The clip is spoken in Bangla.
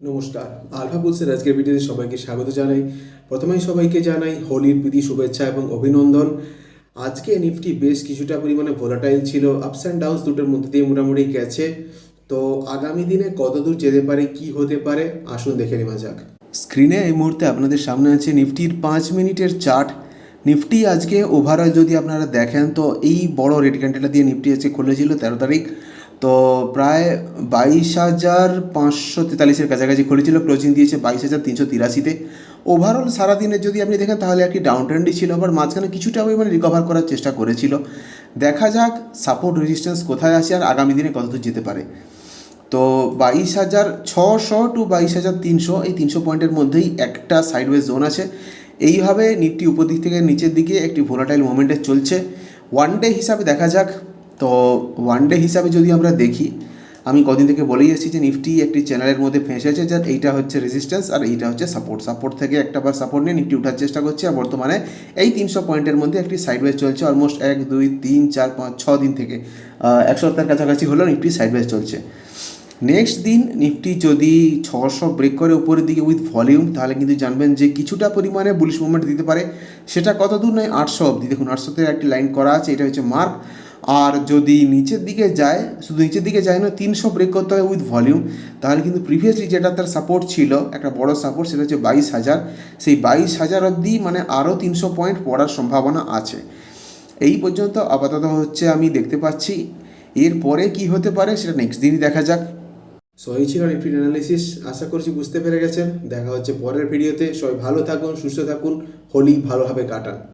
নমস্কার। আলফা বুলসের আজকের ভিডিওতে সবাইকে স্বাগত জানাই। প্রথমেই সবাইকে জানাই হোলির প্রীতি, শুভেচ্ছা এবং অভিনন্দন। আজকে নিফটি বেশ কিছুটা পরিমাণে ভোলাটাইল ছিল আপস অ্যান্ড ডাউনস দুটোর মধ্যে দিয়ে মোটামুটি গেছে। তো আগামী দিনে কতদূর যেতে পারে, কি হতে পারে, আসুন দেখে নেওয়া যাক। স্ক্রিনে এই মুহূর্তে আপনাদের সামনে আছে নিফটির পাঁচ মিনিটের চার্ট। নিফটি আজকে ওভারঅল যদি আপনারা দেখেন, তো এই বড় রেড ক্যান্ডেলটা দিয়ে নিফটি আজকে খুলেছিল তেরো তারিখ। তো প্রায় বাইশ হাজার পাঁচশো তেতাল্লিশের কাছাকাছি খুলেছিল ক্লোজিং দিয়েছে বাইশ হাজার তিনশো তিরাশিতে। ওভারঅল সারাদিনের যদি আপনি দেখেন, তাহলে একটি ডাউন ট্রেন্ডই ছিল আবার মাঝখানে কিছুটা পরিমাণে রিকভার করার চেষ্টা করেছিল। দেখা যাক সাপোর্ট রেজিস্ট্যান্স কোথায় আসে আর আগামী দিনে কতদূর যেতে পারে। তো বাইশ হাজার ছশো টু বাইশ হাজার তিনশো, এই তিনশো পয়েন্টের মধ্যেই একটা সাইডওয়ে জোন আছে। এইভাবে নিফটি উপর দিক থেকে নিচের দিকে একটি ভোলাটাইল মোমেন্টে চলছে। ওয়ান ডে হিসাবে দেখা যাক তো ওয়ান ডে হিসাবে যদি আমরা দেখি, আমি কদিন থেকে বলেই এসেছি যে নিফটি একটি চ্যানেলের মধ্যে ফেঁসেছে যে এইটা হচ্ছে রেজিস্ট্যান্স আর এইটা হচ্ছে সাপোর্ট সাপোর্ট থেকে একটা বার সাপোর্ট নিয়ে নিফটি উঠার চেষ্টা করছে আর বর্তমানে এই তিনশো পয়েন্টের মধ্যে একটি সাইডওয়েজ চলছে অলমোস্ট এক, দুই, তিন, চার, পাঁচ, ছ দিন থেকে এক সপ্তাহের কাছাকাছি হলেও নিফটি সাইডওয়েজ চলছে। নেক্সট দিন নিফটি যদি ছশো ব্রেক করে উপরের দিকে উইথ ভলিউম তাহলে কিন্তু জানবেন যে কিছুটা পরিমাণে বুলিশ মুভমেন্ট দিতে পারে। সেটা কত দূর নয়, আটশো অবধি। দেখুন, আটশোতে একটি লাইন করা আছে, এটা হচ্ছে মার্ক আর যদি নিচের দিকে যায়, শুধু নিচের দিকে যায় না তিনশো ব্রেক করতে হবে উইথ ভলিউম তাহলে কিন্তু প্রিভিয়াসলি যেটা তার সাপোর্ট ছিল, একটা বড় সাপোর্ট সেটা হচ্ছে বাইশ হাজার। সেই বাইশ হাজার অবধি মানে আরও তিনশো পয়েন্ট পড়ার সম্ভাবনা আছে। এই পর্যন্ত আপাতত হচ্ছে আমি দেখতে পাচ্ছি। এরপরে কি হতে পারে সেটা নেক্সট দিনই দেখা যাক। সো ছিল নিফটির অ্যানালিসিস আশা করছি বুঝতে পেরে গেছেন। দেখা হচ্ছে পরের ভিডিওতে সবাই ভালো থাকুন, সুস্থ থাকুন, হোলি ভালোভাবে কাটান।